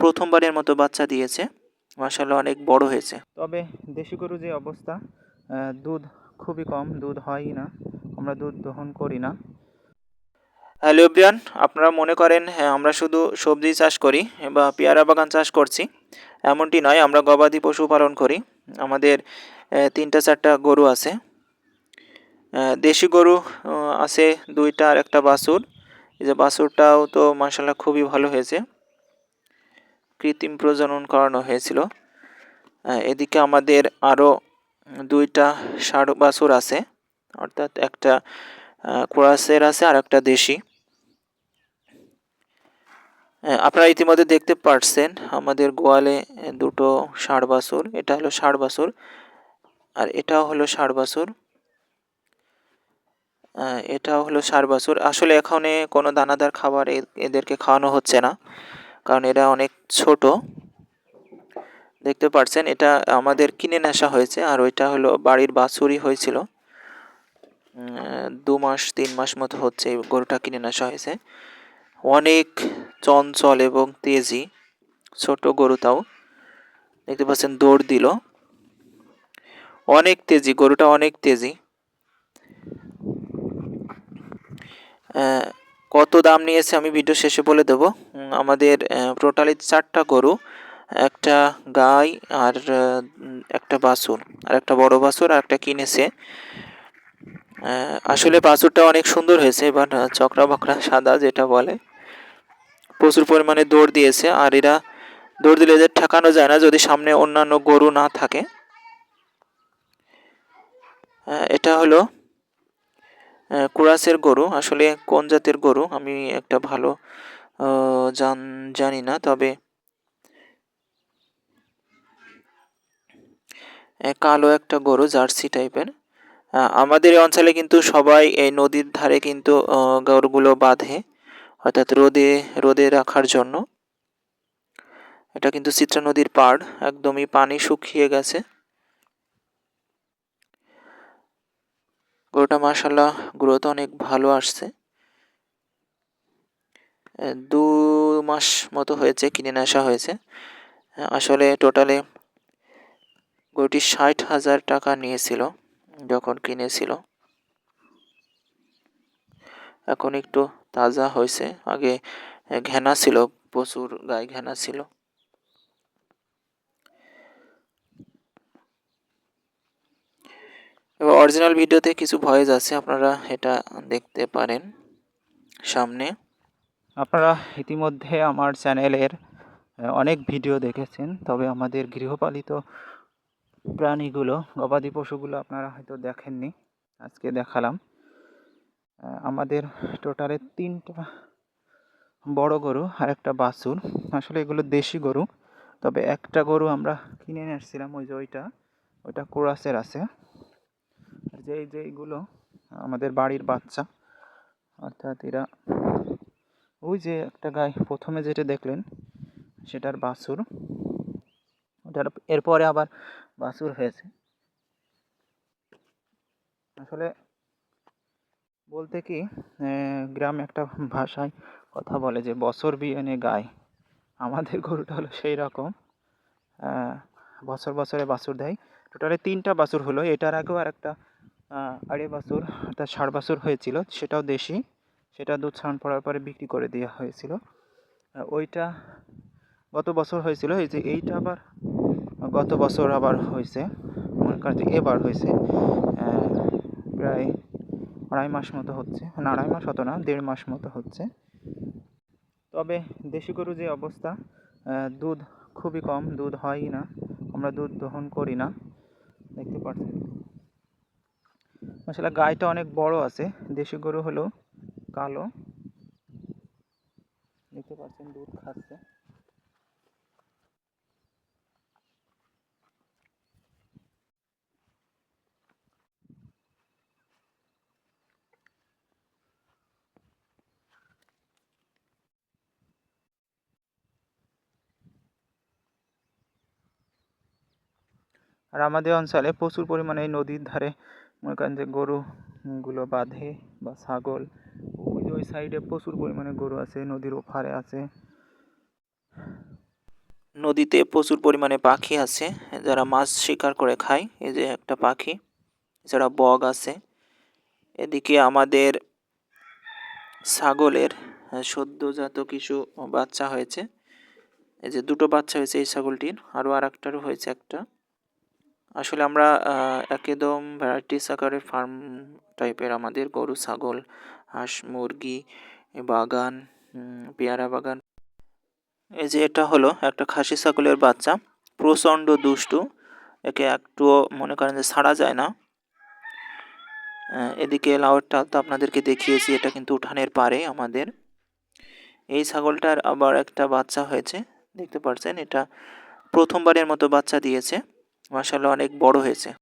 প্রথমবারের মতো বাচ্চা দিয়েছে। মাসাল্লাহ অনেক বড় হয়েছে। তবে দেশি গরু যে অবস্থা দুধ খুবই কম দুধ হয়ই না। আমরা দুধ দহন করি না। হ্যালো ব্রিয়ান আপনারা মনে করেন হ্যাঁ আমরা শুধু সবজি চাষ করি বা পেয়ারা বাগান চাষ করছি। এমনটি নয় আমরা গবাদি পশু পালন করি। আমাদের তিনটা চারটা গরু আছে। দেশি গরু আছে দুইটা আর একটা বাছুর। এই যে বাছুরটাও তো মাসাল্লাহ খুবই ভালো হয়েছে। কৃত্রিম প্রজনন করানো হয়েছিল। আহ, এদিকে আমাদের আরও দুইটা ষাড় বাছুর আছে অর্থাৎ একটা ক্রসের আছে আর একটা দেশি। আহ, আপনারা ইতিমধ্যে দেখতে পারছেন আমাদের গোয়ালে দুটো ষাড় বাছুর এটা হলো ষাড় বাছুর আর এটাও হলো ষাড় বাছুর আহ, এটাও হলো ষাড় বাছুর আসলে এখানে কোনো দানাদার খাবার এদেরকে খাওয়ানো হচ্ছে না। কারণ এরা অনেক ছোট। দেখতে পাচ্ছেন এটা আমাদের কিনে নেশা হয়েছে, আর ওইটা হলো বাড়ির বাছুরই হয়েছিল। দু মাস, তিন মাস মতো হচ্ছে গরুটা কিনে নেশা হয়েছে। অনেক চঞ্চল এবং তেজি, ছোট গরু তাও। দেখতে পাচ্ছেন, দৌড় দিল। অনেক তেজি, গরুটা অনেক তেজি। কত দাম নিয়েছে আমি ভিডিও শেষে বলে দেবো। আমাদের টোটালি চারটা গরু, একটা গাই আর একটা বাছুর, আর একটা বড় বাছুর আর একটা কিনেছে। আসলে বাছুরটা অনেক সুন্দর হয়েছে এবার চকরা বকরা সাদা যেটা বলে, প্রচুর পরিমাণে দৌড় দিয়েছে, আর এরা দৌড় দিলে এদের ঠেকানো যায় না যদি সামনে অন্যান্য গরু না থাকে। এটা হলো কুরাসের গরু, আসলে কোন জাতের গরু আমি একটা ভালো জান, জানি না, তবে কালো একটা গরু, জার্সি টাইপের। আমাদের এই অঞ্চলে কিন্তু সবাই এই নদীর ধারে কিন্তু গরুগুলো বাঁধে, অর্থাৎ রোদে রোদে রাখার জন্য। এটা কিন্তু চিত্রা নদীর পাড়, একদমই পানি শুকিয়ে গেছে। গরুটা মাসাল্লাহ গ্রোথ অনেক ভালো আসছে। দু মাস মতো হয়েছে, কিনে নেশা হয়েছে। আসলে টোটালে গরুটি ষাট হাজার টাকা নিয়েছিল, যখন কিনেছিল। এখন একটু তাজা হয়েছে, আগে ঘেনা ছিল, প্রচুর গায়ে ঘেনা ছিল। এবার অরিজিনাল ভিডিওতে কিছু ভয়েস আছে, আপনারা এটা দেখতে পারেন সামনে। আপনারা ইতিমধ্যে আমার চ্যানেলের অনেক ভিডিও দেখেছেন, তবে আমাদের গৃহপালিত প্রাণীগুলো, গবাদি পশুগুলো আপনারা হয়তো দেখেননি, আজকে দেখালাম। আমাদের টোটালে তিনটা বড় গরু আর একটা বাছুর। আসলে এগুলো দেশি গরু, তবে একটা গরু আমরা কিনে নিয়ে আসছিলাম ওই যে ওইটা ওইটা কোরাসের আছে। আর যে যেইগুলো আমাদের বাড়ির বাচ্চা, অর্থাৎ এরা, ওই যে একটা গাই প্রথমে যেটা দেখলেন, সেটার বাছুর, ওটার এরপরে আবার বাছুর হয়েছে। আসলে বলতে কি গ্রামে একটা ভাষায় কথা বলে যে, বছর বিয়ানে গায় আমাদের গরুটা হলো সেই রকম বছর বছরে বাছুর দেয়। টোটালি তিনটা বাছুর হলো, এটার আগেও আর একটা আহ, আড়ে বাছুর অর্থাৎ ষাট বাছুর হয়েছিল সেটাও দেশি। সেটা দুধ ছান পড়ার পরে বিক্রি করে দেওয়া হয়েছিল। ওইটা গত বছর হয়েছিল এই যে এইটা আবার গত বছর আবার হয়েছে মনে করেন যে এবার হয়েছে। প্রায় আড়াই মাস মতো হচ্ছে। না আড়াই মাস হতো না দেড় মাস মতো হচ্ছে। তবে দেশি গরু যে অবস্থা দুধ খুবই কম দুধ হয়ই না। আমরা দুধ দহন করি না। দেখতে পাচ্ছেন। আসলে গাইটা অনেক বড় আছে। দেশি গরু হলো কালো। দেখতে পাচ্ছেন, দুধ খাচ্ছে। আর আমাদের অঞ্চলে প্রচুর পরিমাণে এই নদীর ধারে মনে করেন যে গরু গুলো বাঁধে বা ছাগল, ওই যে ওই সাইডে প্রচুর পরিমাণে গরু আছে, নদীর ওপারে আছে। নদীতে প্রচুর পরিমাণে পাখি আছে, যারা মাছ শিকার করে খায়, এই যে একটা পাখি, এছাড়া বগ আছে। এদিকে আমাদের ছাগলের সদ্যজাত কিছু বাচ্চা হয়েছে, এই যে দুটো বাচ্চা হয়েছে এই ছাগলটির আরও আর একটারও হয়েছে একটা। আসলে আমরা একদম ভ্যারাইটিস আকারের ফার্ম টাইপের আমাদের গরু, ছাগল, হাঁস, মুরগি বাগান পেয়ারা বাগান। এই যে এটা হলো একটা খাসি ছাগলের বাচ্চা, প্রচণ্ড দুষ্টু, একে একটুও মনে করেন যে ছাড়া যায় না। এদিকে লাউয়ের তো আপনাদেরকে দেখিয়েছি, এটা কিন্তু উঠানের পারে আমাদের। এই ছাগলটার আবার একটা বাচ্চা হয়েছে, দেখতে পাচ্ছেন এটা প্রথমবারের মতো বাচ্চা দিয়েছে। মাসাল্লাহ অনেক বড় হয়েছে।